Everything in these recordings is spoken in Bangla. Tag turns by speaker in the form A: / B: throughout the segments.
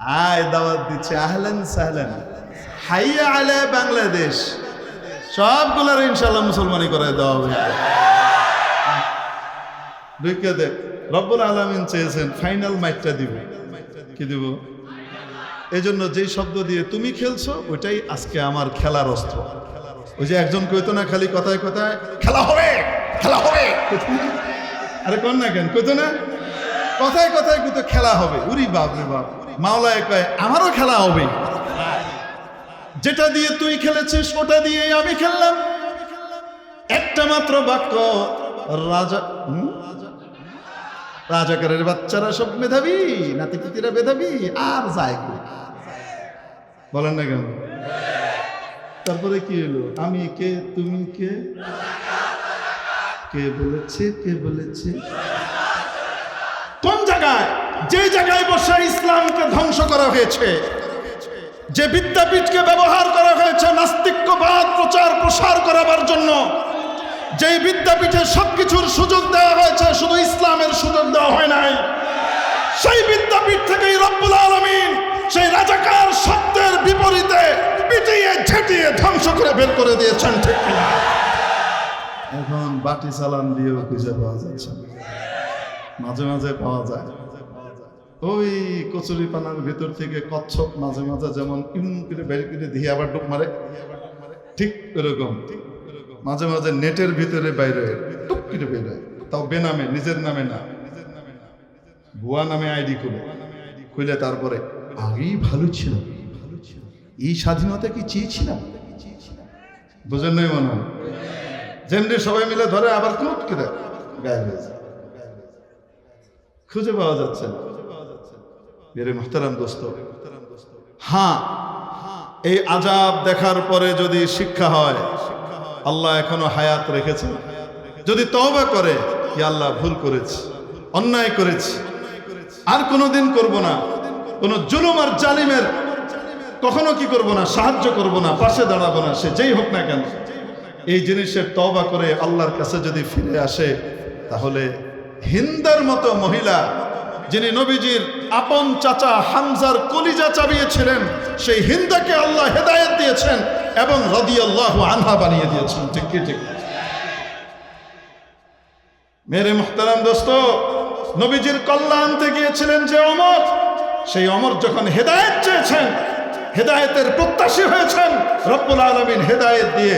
A: আয় দাওয়াত দিচ্ছে, আহলেন সাহলেন। হাইয়া আলে বাংলাদেশ। সবগুলার ইনশাল্লাহ মুসলমানি করে দেওয়া হবে। ঢুকে দেখ, রব্বুল আলমিন চেয়েছেন ফাইনাল মাইকটা দিব। কি দিব? এই জন্য যেই শব্দ দিয়ে তুমি খেলছো, ওইটাই আজকে আমার খেলার অস্ত্র। ওই যে একজন কইতো না খালি কথায় কথায়, খেলা হবে খেলা হবে? আরে কোন না কেন? কইতো না? কথায় কথায় কইতো খেলা হবে। উরি বাপ রে বাপ। মাওলায় কয়, আমারও খেলা হবে। যেটা দিয়ে তুই খেলেছিস, ওটা দিয়ে আমি খেললাম। একটা মাত্র বাক্য, রাজা? রাজাকারের বাচ্চারা সব মেধাবী নাতিপুতিরা মেধাবী, আর যায়? বলেন না কেন? তারপরে কি হলো? আমি কে, তুমি কে? কে বলেছে কে বলেছে? কোন জায়গায়? যে জায়গায় বসে ইসলামকে ধ্বংস করা হয়েছে, যে বিদ্যাপীঠকে ব্যবহার করা হয়েছে নাস্তিক্যবাদ প্রচার প্রসার করাবার জন্য, যেই বিদ্যাপীঠে সবকিছুর সুযোগ দেওয়া হয়েছে, শুধু ইসলামের সুযোগ দেওয়া হয় নাই। সেই বিদ্যাপীঠ থেকেই রব্বুল আলমিন সেই রাজাকার শব্দের বিপরীতে পিটিয়ে, ঝেটিয়ে ধ্বংস করে বের করে দিয়েছেন, ঠিক এখন বাটি চালান দিয়েও খুঁজে পাওয়া যাচ্ছে মাঝে মাঝে পাওয়া যায়। ওই কচুরি পানার ভেতর থেকে কচ্ছপ মাঝে মাঝে যেমন ইম করে বের করে দিয়ে আবার ডুব মারে। ঠিক এরকম। মাঝে মাঝে নেটের ভিতরে বাইরে টুক করে বের হয়। তাও বেনামে, নিজের নামে না। ভুয়া নামে আইডি খুলে। খুলে তারপরে, আগেই ভালো ছিল এই স্বাধীনতা কি চেয়েছিলাম? বুঝেন নাই মনে হয়? যেমনি সবাই মিলে ধরে আবার কুট করে গায়ে খুঁজে পাওয়া যাচ্ছে না। মেরে মোহতারাম দোস্ত হ্যাঁ এই আজাব দেখার পরে যদি শিক্ষা হয়, আল্লাহ এখনও হায়াত রেখেছে যদি তওবা করে আল্লাহ ভুল করেছে, অন্যায় করেছে, আর কোনোদিন করব না। কোন জুলুম আর জালিমের কখনো কি করব না, সাহায্য করব না, পাশে দাঁড়াবো না, সে যেই হোক না কেন। এই জিনিসের তওবা করে আল্লাহর কাছে যদি ফিরে আসে, তাহলে হিন্দার মতো মহিলা, যিনি নবীজির আপন চাচা হামজার কলিজা চাবিয়েছিলেন। সেই হিন্দাকে আল্লাহ হেদায়ত দিয়েছেন এবং রদি আল্লাহ আনহা বানিয়ে দিয়েছেন। ঠিক কি, ঠিক? মেরে মুখতারাম দোস্ত, নবীজির কল্যাণ আনতে গিয়েছিলেন যে অমর, সেই অমর যখন হেদায়েত চেয়েছেন, হেদায়েতের প্রত্যাশী হয়েছেন, রব্বুল আলমিন হেদায়েত দিয়ে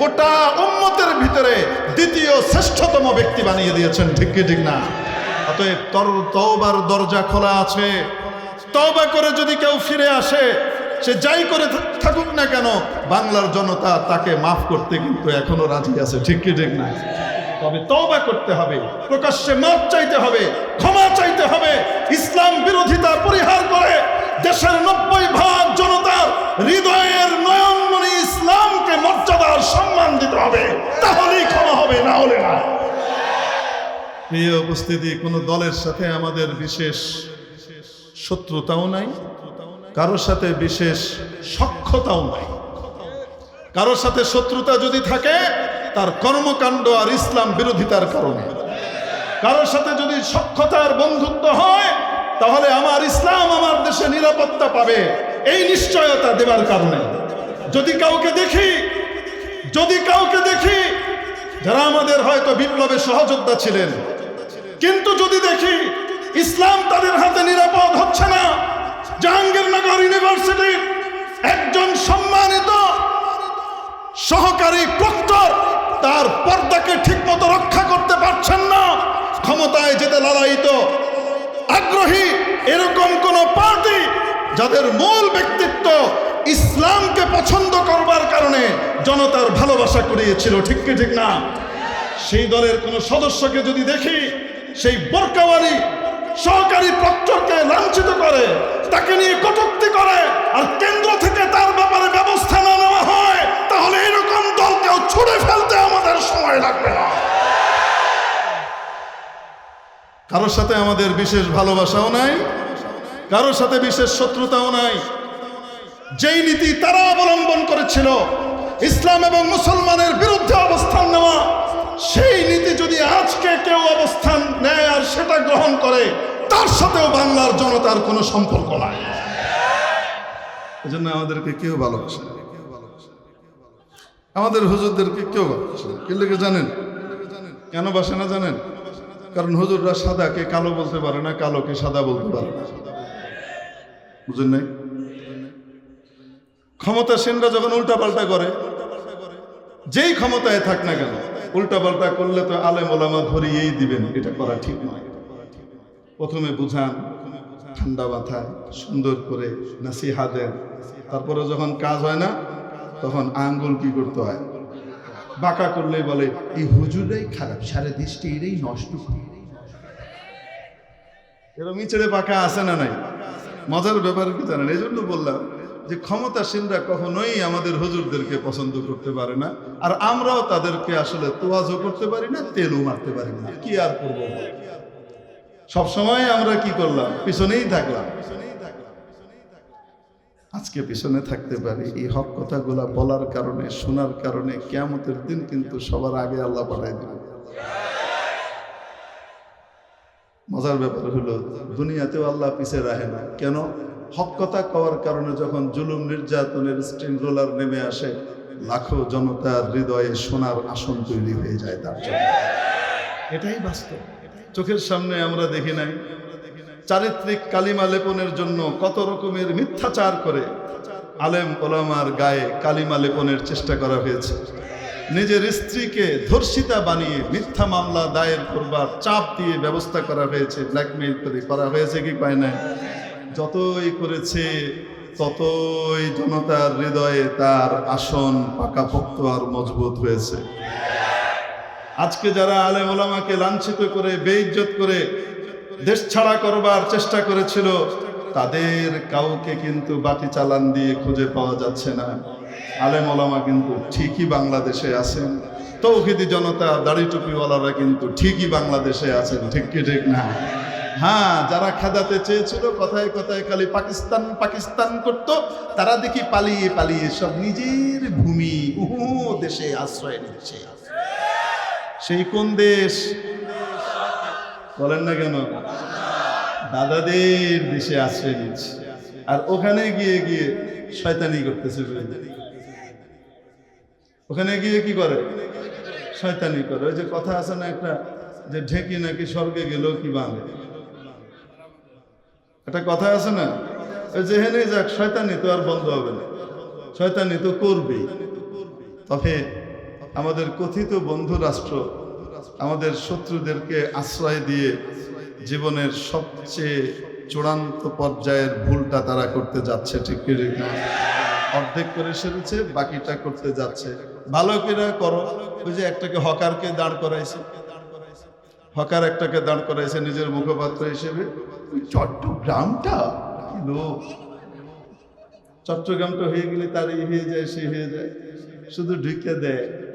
A: গোটা উম্মতের ভিতরে দ্বিতীয় শ্রেষ্ঠতম ব্যক্তি বানিয়ে দিয়েছেন। ঠিক কি, ঠিক না? অতএব তর তওবার দরজা খোলা আছে। তওবা করে যদি কেউ ফিরে আসে, সে যাই করে থাকুক না কেন, বাংলার জনতা তাকে মাফ করতে কিন্তু এখনও রাজি আছে, ঠিক কি, ঠিক না? তবে তওবা করতে হবে, প্রকাশ্যে মাপ চাইতে হবে, ক্ষমা চাইতে হবে, ইসলাম বিরোধিতা পরিহার করে দেশের নব্বই ভাগ জনতার হৃদয়ের নয়নমণি ইসলামকে মর্যাদার সম্মান দিতে হবে, তাহলেই ক্ষমা হবে, না হলে না। প্রিয় উপস্থিতি, কোনো দলের সাথে আমাদের বিশেষ শত্রুতাও নাই, কারোর সাথে বিশেষ সক্ষতাও নাই। কারোর সাথে শত্রুতা যদি থাকে, তার কর্মকাণ্ড আর ইসলাম বিরোধিতার কারণে। কারোর সাথে যদি সক্ষতার বন্ধুত্ব হয়, তাহলে আমার ইসলাম আমার দেশে নিরাপত্তা পাবে, এই নিশ্চয়তা দেবার কারণে। যদি কাউকে দেখি, যদি কাউকে দেখি, যারা আমাদের হয়তো বিপ্লবে সহযোদ্ধা ছিলেন কিন্তু যদি দেখি ইসলাম তাদের হাতে নিরাপদ হচ্ছে না, জাহাঙ্গীরনগর ইউনিভার্সিটির একজন সম্মানিত সহকারী প্রক্টর তার পর্দাকে ঠিকমতো রক্ষা করতে পারছেন না, ক্ষমতায় যেতে লালায়িত আগ্রহী এরকম কোন পার্টি যাদের মূল ব্যক্তিত্ব ইসলামকে পছন্দ করবার কারণে জনতার ভালোবাসা করিয়েছিল ঠিক কি ঠিক না? সেই দলের কোন সদস্যকে যদি দেখি সেই বোরকাওয়ালি সহকারী প্রক্টরকে লাঞ্ছিত করে, তাকে নিয়ে কটুক্তি করে, আর কেন্দ্র থেকে তার ব্যাপারে ব্যবস্থা না নেওয়া হয়, তাহলে এরকম দলকেও ছুড়ে ফেলতে আমাদের সময় লাগবে না। কারোর সাথে আমাদের বিশেষ ভালোবাসাও নাই, কারোর সাথে বিশেষ শত্রুতাও নাই। যেই নীতি তারা অবলম্বন করেছিল, ইসলাম এবং মুসলমানের বিরুদ্ধে অবস্থান নেওয়া সেই নীতি যদি আজকে কেউ অবস্থান নেয় আর সেটা গ্রহণ করে, তার সাথেও বাংলার জনতার কোনো সম্পর্ক নাই। এজন্য আমাদেরকে কেউ ভালোবাসে আমাদের হুজুরদেরকে কেউ ভালোবাসে কেউ লেগে জানেন? কেন বাসে না জানেন? কারণ হুজুররা সাদাকে কালো বলতে পারে না, কালোকে সাদা বলতে পারে না। বুঝেন নাই? ক্ষমতাসীনরা যখন উল্টাপাল্টা করে, যেই ক্ষমতায় থাক না কেন উল্টাপাল্টা করলে তো আলেম ওলামা ধরিয়েই দিবেন, এটা করা ঠিক নয়। প্রথমে বুঝান, ঠান্ডা মাথায় সুন্দর করে নাসিহা দেন। তারপরে যখন কাজ হয় না, তখন আঙ্গুল কি করতে হয়? বাঁকা করলেই বলে,
B: এই হুজুরাই খারাপ, সারা দেশটা এরাই নষ্ট
A: এরকম ইচড়ে পাকা আছে না নাই? মজার ব্যাপার কি জানেন? এই জন্য বললাম যে ক্ষমতাসীনরা কখনোই আমাদের হুজুরদেরকে পছন্দ করতে পারে না, আর আমরাও তাদেরকে আসলে তোয়াজও করতে পারি না, তেলও মারতে পারি না। কি আর করব? সবসময় আমরা কি করলাম? পিছনেই থাকলাম। আজকে পিছনে থাকতে পারি। এই হক কথাগুলা বলার কারণে, শোনার কারণে কেয়ামতের দিন কিন্তু সবার আগে আল্লাহ পাঠাই দেবে। মজার ব্যাপার হলো, দুনিয়াতেও আল্লাহ পিছিয়ে রাখে না। কেন? হক কথা কওয়ার কারণে যখন জুলুম নির্যাতনের স্ট্রিম রোলার নেমে আসে লাখো জনতার হৃদয়ে সোনার আসন তৈরি হয়ে যায় তার জন্য এটাই বাস্তব। চোখের সামনে আমরা দেখি নাই। চারিত্রিক কালিমা লেপনের জন্য কত রকমের মিথ্যাচার করে আলেম ওলামার গায়ে কালিমা লেপনের চেষ্টা করা হয়েছে। নিজের স্ত্রীকে ধর্ষিতা বানিয়ে মিথ্যা মামলা দায়ের করবার চাপ দিয়ে ব্যবস্থা করা হয়েছে ব্ল্যাকমেইল করে করা হয়েছে কি পায় না যতই করেছে, ততই জনতার হৃদয়ে তার আসন পাকাপোক্ত আর মজবুত হয়েছে। আজকে যারা আলেম ওলামাকে লাঞ্ছিত করে, বেইজ্জত করে দেশ ছাড়া করবার চেষ্টা করেছিল, তাদের কাউকে কিন্তু বাটি চালান দিয়ে খুঁজে পাওয়া যাচ্ছে না। আলেম ওলামা কিন্তু ঠিকই বাংলাদেশে আছেন। তৌহিদি জনতা, দাড়ি টুপিওয়ালারা কিন্তু ঠিকই বাংলাদেশে আছেন, ঠিক কি ঠিক না? হ্যাঁ যারা খেদাতে চেয়েছিল, কথায় কথায় খালি পাকিস্তান পাকিস্তান করত, তারা দেখি পালিয়ে পালিয়ে সব নিজের ভূমি, উহু, দেশে আশ্রয় নিচ্ছে। সেই কোন দেশ? বলেন না কেন? দাদাদের দেশে আশ্রয় নিচ্ছে। আর ওখানে গিয়ে গিয়ে শয়তানি করতেছে ওখানে গিয়ে কি করে? শয়তানি করে। ওই যে কথা আছে না একটা, যে ঢেকি নাকি স্বর্গে গেল কি বাঁধে? একটা কথা আছে না? যেখানে যাক, শয়তানি তো আর বন্ধ হবে না। শয়তানি তো করবেই। তবে আমাদের কথিত বন্ধু রাষ্ট্র আমাদের শত্রুদেরকে আশ্রয় দিয়ে জীবনের সবচেয়ে চূড়ান্ত পর্যায়ের ভুলটা তারা করতে যাচ্ছে, ঠিক ঠিক না? অর্ধেক করে সেরেছে, বাকিটা করতে যাচ্ছে। ভালো করে করো। ওই যে একটাকে হকারকে দাঁড় করাইছে। হকার একটাকে দাঁড় করাইছে নিজের মুখপাত্র হিসেবে। চট্টগ্রামটা? কি লোক চট্টগ্রামটা হয়ে গেলে তার হয়ে যায়, সে হয়ে যায়। শুধু ঢুকে দেয়।